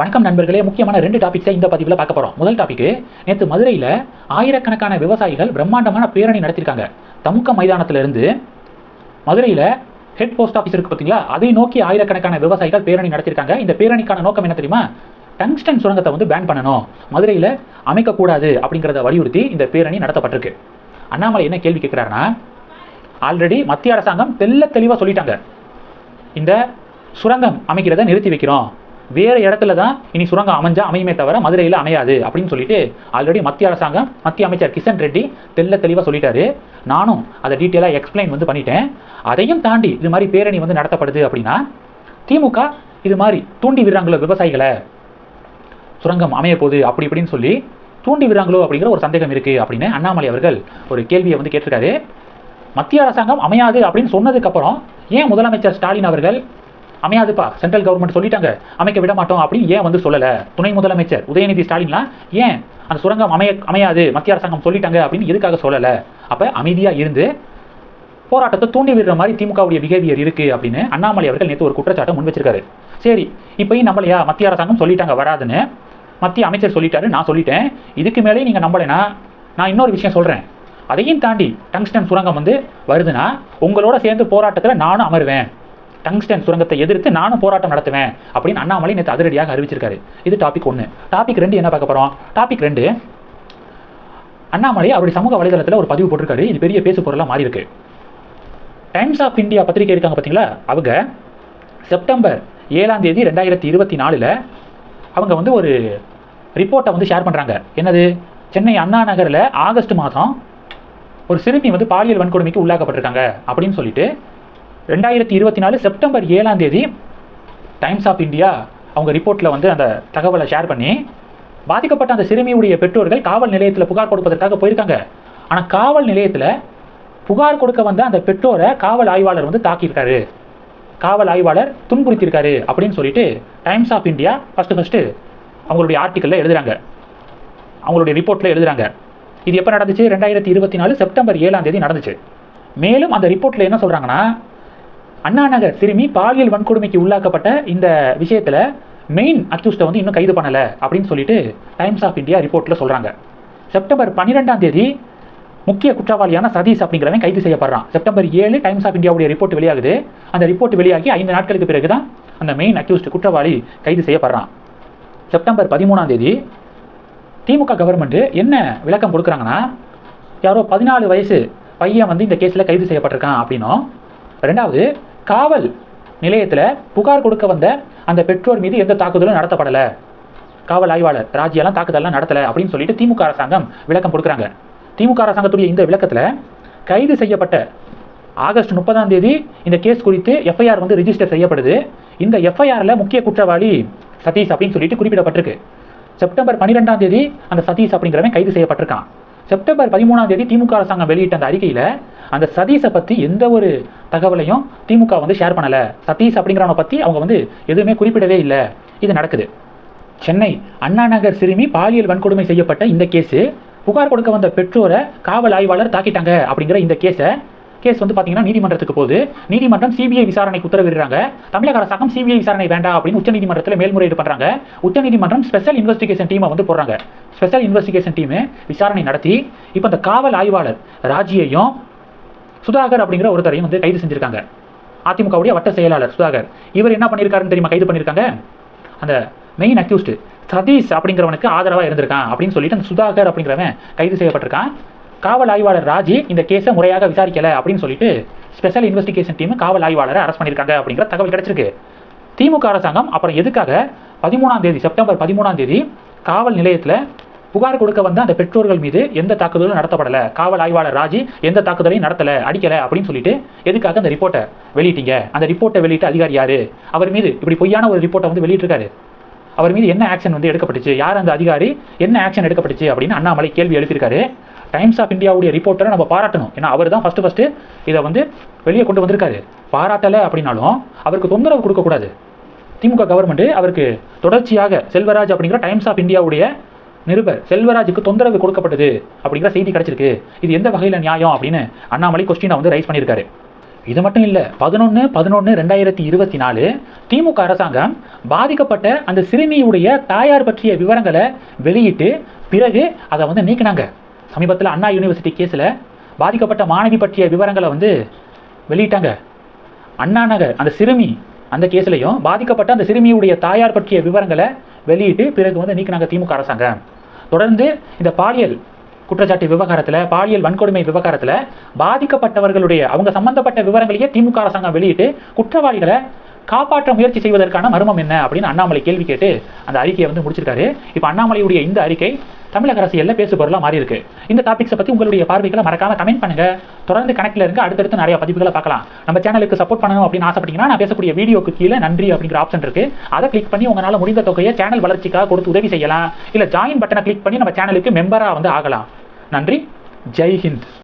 வணக்கம் நண்பர்களே. முக்கியமான ரெண்டு டாபிக்ஸை இந்த பதிவில் பார்க்க போகிறோம் முதல் டாபிக் நேற்று மதுரையில் ஆயிரக்கணக்கான விவசாயிகள் பிரம்மாண்டமான பேரணி நடத்தியிருக்காங்க தமுக்க மைதானத்திலிருந்து மதுரையில் ஹெட் போஸ்ட் ஆஃபீஸ் இருக்கு பார்த்தீங்களா அதை நோக்கி ஆயிரக்கணக்கான விவசாயிகள் பேரணி நடத்தியிருக்காங்க இந்த பேரணிக்கான நோக்கம் என்ன தெரியுமா? டங்ஸ்டன் சுரங்கத்தை வந்து பேன் பண்ணணும். மதுரையில் அமைக்கக்கூடாது அப்படிங்கிறத வலியுறுத்தி இந்த பேரணி நடத்தப்பட்டிருக்கு. அண்ணாமலை என்ன கேள்வி கேட்குறாருன்னா ஆல்ரெடி மத்திய அரசாங்கம் தெள்ள தெளிவாக சொல்லிட்டாங்க. இந்த சுரங்கம் அமைக்கிறத நிறுத்தி வைக்கிறோம். வேறு இடத்துல தான் இனி சுரங்கம் அமைஞ்சா அமையுமே தவிர மதுரையில் அமையாது அப்படின்னு சொல்லிட்டு ஆல்ரெடி மத்திய அரசாங்கம் மத்திய அமைச்சர் கிஷன் ரெட்டி தெல்ல தெளிவாக சொல்லிட்டாரு. நானும் அதை டீட்டெயிலாக எக்ஸ்பிளைன் வந்து பண்ணிட்டேன். அதையும் தாண்டி இது மாதிரி பேரணி வந்து நடத்தப்படுது அப்படின்னா திமுக இது மாதிரி தூண்டி விடுறாங்களோ விவசாயிகளை? சுரங்கம் அமைய போகுது அப்படி இப்படின்னு சொல்லி தூண்டி விடுறாங்களோ அப்படிங்கிற ஒரு சந்தேகம் இருக்கு அப்படின்னு அண்ணாமலை அவர்கள் ஒரு கேள்வியை வந்து கேட்டிருக்காரு. மத்திய அரசாங்கம் அமையாது அப்படின்னு சொன்னதுக்கப்புறம் ஏன் முதலமைச்சர் ஸ்டாலின் அவர்கள் அமையாதுப்பா. சென்ட்ரல் கவர்மெண்ட் சொல்லிட்டாங்க. அமைக்க விட மாட்டோம் அப்படின்னு ஏன் வந்து சொல்லலை? துணை முதலமைச்சர் உதயநிதி ஸ்டாலின்லாம் ஏன் அந்த சுரங்கம் அமைய அமையாது? மத்திய அரசாங்கம் சொல்லிட்டாங்க அப்படின்னு எதுக்காக சொல்லலை? அப்போ அமைதியாக இருந்து போராட்டத்தை தூண்டி விடுற மாதிரி திமுகவுடைய பிஹேவியர் இருக்கு அப்படின்னு அண்ணாமலை அவர்கள் நேற்று ஒரு குற்றச்சாட்டை முன் வச்சிருக்காரு. சரி இப்பயும் நம்பலையா மத்திய அரசாங்கம் சொல்லிட்டாங்க வராதுன்னு மத்திய அமைச்சர் சொல்லிட்டாரு நான் சொல்லிட்டேன். இதுக்கு மேலே நீங்கள் நம்பலைன்னா நான் இன்னொரு விஷயம் சொல்கிறேன் அதையும் தாண்டி டங்ஸ்டன் சுரங்கம் வந்து வருதுன்னா உங்களோட சேர்ந்து போராட்டத்தில் நானும் அமருவேன். டங்ஸ்டன் சுரங்கத்தை எதிர்த்து நானும் போராட்டம் நடத்துவேன் அப்படின்னு அண்ணாமலை நேற்று அதிரடியாக அறிவிச்சிருக்காரு. இது டாபிக் ஒன்று டாபிக் ரெண்டு என்ன பார்க்க போகிறோம் டாபிக் ரெண்டு அண்ணாமலை அவருடைய சமூக வலைதளத்தில் ஒரு பதிவு போட்டிருக்காரு. இது பெரிய பேசு பொருளாக மாறி இருக்கு டைம்ஸ் ஆஃப் இந்தியா பத்திரிகை இருக்காங்க பார்த்தீங்களா அவங்க செப்டம்பர் ஏழாம் தேதி ரெண்டாயிரத்தி இருபத்தி நாலில் அவங்க வந்து ஒரு ரிப்போர்ட்டை வந்து ஷேர் பண்ணுறாங்க என்னது? சென்னை அண்ணா நகரில் ஆகஸ்ட் மாதம் ஒரு சிறுமி வந்து பாலியல் வன்கொடுமைக்கு உள்ளாக்கப்பட்டிருக்காங்க அப்படின்னு சொல்லிட்டு ரெண்டாயிரத்தி இருபத்தி நாலு செப்டம்பர் ஏழாம் தேதி டைம்ஸ் ஆஃப் இந்தியா அவங்க ரிப்போர்ட்டில் வந்து அந்த தகவலை ஷேர் பண்ணி பாதிக்கப்பட்ட அந்த சிறுமியுடைய பெற்றோர்கள் காவல் நிலையத்தில் புகார் கொடுப்பதற்காக போயிருக்காங்க. ஆனால் காவல் நிலையத்தில் புகார் கொடுக்க வந்த அந்த பெற்றோரை காவல் ஆய்வாளர் வந்து தாக்கியிருக்காரு. காவல் ஆய்வாளர் துன்புறுத்தியிருக்காரு அப்படின்னு சொல்லிட்டு Times of India first first அவங்களுடைய ஆர்டிக்கலில் எழுதுகிறாங்க அவங்களுடைய ரிப்போர்ட்டில் எழுதுகிறாங்க இது எப்போ நடந்துச்சு? ரெண்டாயிரத்தி இருபத்தி நாலு செப்டம்பர் ஏழாம் தேதி நடந்துச்சு. மேலும் அந்த ரிப்போர்ட்டில் என்ன சொல்கிறாங்கன்னா அண்ணா நகர் சிறுமி பாலியல் வன்கொடுமைக்கு உள்ளாக்கப்பட்ட இந்த விஷயத்தில் மெயின் அக்யூஸ்டை வந்து இன்னும் கைது பண்ணலை அப்படின்னு சொல்லிட்டு டைம்ஸ் ஆஃப் இந்தியா ரிப்போர்ட்டில் சொல்கிறாங்க செப்டம்பர் பன்னிரெண்டாம் தேதி முக்கிய குற்றவாளியான சதீஷ் அப்படிங்கிறவன் கைது செய்யப்படுறான். செப்டம்பர் ஏழு டைம்ஸ் ஆஃப் இந்தியாவுடைய ரிப்போர்ட் வெளியாகுது. அந்த ரிப்போர்ட் வெளியாகி ஐந்து நாட்களுக்கு பிறகு தான் அந்த மெயின் அக்யூஸ்ட் குற்றவாளி கைது செய்யப்படுறான். செப்டம்பர் பதிமூணாம் தேதி திமுக கவர்மெண்ட் என்ன விளக்கம் கொடுக்குறாங்கன்னா யாரோ பதினாலு வயசு பையன் வந்து இந்த கேஸில் கைது செய்யப்பட்டிருக்கான் அப்படின்னும். ரெண்டாவது காவல் நிலையத்தில் புகார் கொடுக்க வந்த அந்த பெற்றோர் மீது எந்த தாக்குதலும் நடத்தப்படலை. காவல் ஆய்வாளர் ராஜியெல்லாம் தாக்குதல்லாம் நடத்தலை அப்படின்னு சொல்லிட்டு திமுக அரசாங்கம் விளக்கம் கொடுக்குறாங்க. திமுக அரசாங்கத்துடைய இந்த விளக்கத்தில் கைது செய்யப்பட்ட ஆகஸ்ட் முப்பதாம் தேதி இந்த கேஸ் குறித்து எஃப்ஐஆர் வந்து ரிஜிஸ்டர் செய்யப்படுது. இந்த எஃப்ஐஆரில் முக்கிய குற்றவாளி சதீஷ் அப்படின்னு சொல்லிட்டு குறிப்பிடப்பட்டிருக்கு. செப்டம்பர் பன்னிரெண்டாம் தேதி அந்த சதீஷ் அப்படிங்கிறவன் கைது செய்யப்பட்டிருக்கான். செப்டம்பர் பதிமூணாம் தேதி திமுக அரசாங்கம் வெளியிட்ட அந்த அறிக்கையில் அந்த சதீஷை பற்றி எந்த ஒரு தகவலையும் திமுக வந்து ஷேர் பண்ணலை. சதீஷ் அப்படிங்கிறவனை பற்றி அவங்க வந்து எதுவுமே குறிப்பிடவே இல்லை. இது நடக்குது. சென்னை அண்ணா நகர் சிறுமி பாலியல் வன்கொடுமை செய்யப்பட்ட இந்த கேஸு புகார் கொடுக்க வந்த பெற்றோரை காவல் ஆய்வாளர் தாக்கிட்டாங்க அப்படிங்கிற இந்த கேஸை கேஸ் வந்து பார்த்தீங்கன்னா நீதிமன்றத்துக்கு போகுது. நீதிமன்றம் சிபிஐ விசாரணைக்கு உத்தரவிடுறாங்க. தமிழக அரசாங்கம் சிபிஐ விசாரணை வேண்டாம் அப்படின்னு உச்சநீதிமன்றத்தில் மேல்முறையீடு பண்ணுறாங்க உச்சநீதிமன்றம் ஸ்பெஷல் இன்வெஸ்டிகேஷன் டீமை வந்து போடுறாங்க. ஸ்பெஷல் இன்வெஸ்டிகேஷன் டீம் விசாரணை நடத்தி இப்போ இந்த காவல் ஆய்வாளர் ராஜியையும் சுதாகர் அப்படிங்கிற ஒருத்தரையும் வந்து கைது செஞ்சிருக்காங்க. அதிமுகவுடைய வட்ட செயலாளர் சுதாகர். இவர் என்ன பண்ணியிருக்காருன்னு தெரியுமா? கைது பண்ணியிருக்காங்க? அந்த மெயின் அக்யூஸ்டு சதீஷ் அப்படிங்கிறவனுக்கு ஆதரவாக இருந்திருக்கான் அப்படின்னு சொல்லிட்டு அந்த சுதாகர் அப்படிங்கிறவன் கைது செய்யப்பட்டிருக்கான். காவல் ஆய்வாளர் ராஜி இந்த கேஸை முறையாக விசாரிக்கல அப்படின்னு சொல்லிட்டு ஸ்பெஷல் இன்வெஸ்டிகேஷன் டீம் காவல் ஆய்வாளரை அரெஸ்ட் பண்ணியிருக்காங்க அப்படிங்கிற தகவல் கிடைச்சிருக்கு. திமுக அரசாங்கம் அப்புறம் எதுக்காக பதிமூணாம் தேதி செப்டம்பர் பதிமூணாம் தேதி காவல் நிலையத்தில் புகார் கொடுக்க வந்த அந்த பெற்றோர்கள் மீது எந்த தாக்குதலும் நடத்தப்படலை. காவல் ஆய்வாளர் ராஜி எந்த தாக்குதலையும் நடத்தலை அடிக்கலை அப்படின்னு சொல்லிட்டு எதுக்காக அந்த ரிப்போர்ட்டை வெளியிட்டீங்க? அந்த ரிப்போர்ட்டை வெளியிட்ட அதிகாரி யாரு? அவர் மீது இப்படி பொய்யான ஒரு ரிப்போர்ட்டை வந்து வெளியிட்டிருக்காரு. அவர் மீது என்ன ஆக்ஷன் வந்து எடுக்கப்பட்டுச்சு? யார் அந்த அதிகாரி? என்ன ஆக்ஷன் எடுக்கப்பட்டுச்சு அப்படின்னு அண்ணாமலை கேள்வி எழுப்பியிருக்காரு. டைம்ஸ் ஆஃப் இந்தியாவுடைய ரிப்போர்ட்டரை நம்ம பாராட்டணும். ஏன்னா அவர் தான் ஃபஸ்ட்டு ஃபஸ்ட்டு இதை வந்து வெளியே கொண்டு வந்திருக்காரு. பாராட்டலை அப்படின்னாலும் அவருக்கு தொந்தரவு கொடுக்கக்கூடாது. திமுக கவர்மெண்ட்டு அவருக்கு தொடர்ச்சியாக செல்வராஜ் அப்படிங்கிற டைம்ஸ் ஆஃப் இந்தியாவுடைய நிருபர் செல்வராஜுக்கு தொந்தரவு கொடுக்கப்பட்டது அப்படிங்கிற செய்தி கிடச்சிருக்கு. இது எந்த வகையில் நியாயம் அப்படின்னு அண்ணாமலை கொஸ்டினை வந்து ரைஸ் பண்ணியிருக்காரு. இது மட்டும் இல்லை பதினொன்று பதினொன்று ரெண்டாயிரத்தி இருபத்தி நாலு திமுக அரசாங்கம் பாதிக்கப்பட்ட அந்த சிறுமியுடைய தாயார் பற்றிய விவரங்களை வெளியிட்டு பிறகு அதை வந்து நீக்கினாங்க. சமீபத்தில் அண்ணா யூனிவர்சிட்டி கேஸில் பாதிக்கப்பட்ட மாணவி பற்றிய விவரங்களை வந்து வெளியிட்டாங்க. அண்ணா நகர் அந்த சிறுமி அந்த கேஸ்லையும் பாதிக்கப்பட்ட அந்த சிறுமியுடைய தாயார் பற்றிய விவரங்களை வெளியிட்டு பிறகு வந்து நீக்கினாங்க திமுக அரசாங்கம் தொடர்ந்து இந்த பாலியல் குற்றச்சாட்டு விவகாரத்தில் பாலியல் வன்கொடுமை விவகாரத்தில் பாதிக்கப்பட்டவர்களுடைய அவங்க சம்பந்தப்பட்ட விவரங்களையே திமுக அரசாங்கம் வெளியிட்டு குற்றவாளிகளை காப்பாற்ற முயற்சி செய்வதற்கான மர்மம் என்ன அப்படின்னு அண்ணாமலை கேள்வி கேட்டு அந்த அறிக்கையை வந்து முடிச்சிருக்காரு. இப்போ அண்ணாமலையுடைய இந்த அறிக்கை தமிழக அரசியல்ல பேசு பொருளாக மாறி இருக்கு. இந்த டாபிக்ஸை பற்றி உங்களுடைய பார்வைகளை மறக்காம கமெண்ட் பண்ணுங்க. தொடர்ந்து கணக்கில் இருங்க அடுத்தடுத்து நிறைய பதிவுகளை பார்க்கலாம். நம்ம சேனலுக்கு சப்போர்ட் பண்ணணும் அப்படின்னு ஆசைப்பட்டீங்கன்னா நான் பேசக்கூடிய வீடியோக்கு கீழே நன்றி அப்படிங்கிற ஆப்ஷன் இருக்கு. அதை கிளிக் பண்ணி உங்களால் முடிந்த தொகையை சேனல் வளர்ச்சிக்காக கொடுத்து உதவி செய்யலாம். இல்லை ஜாயின் பட்டனை கிளிக் பண்ணி நம்ம சேனலுக்கு மெம்பராக வந்து ஆகலாம். நன்றி. ஜெய் ஹிந்த்.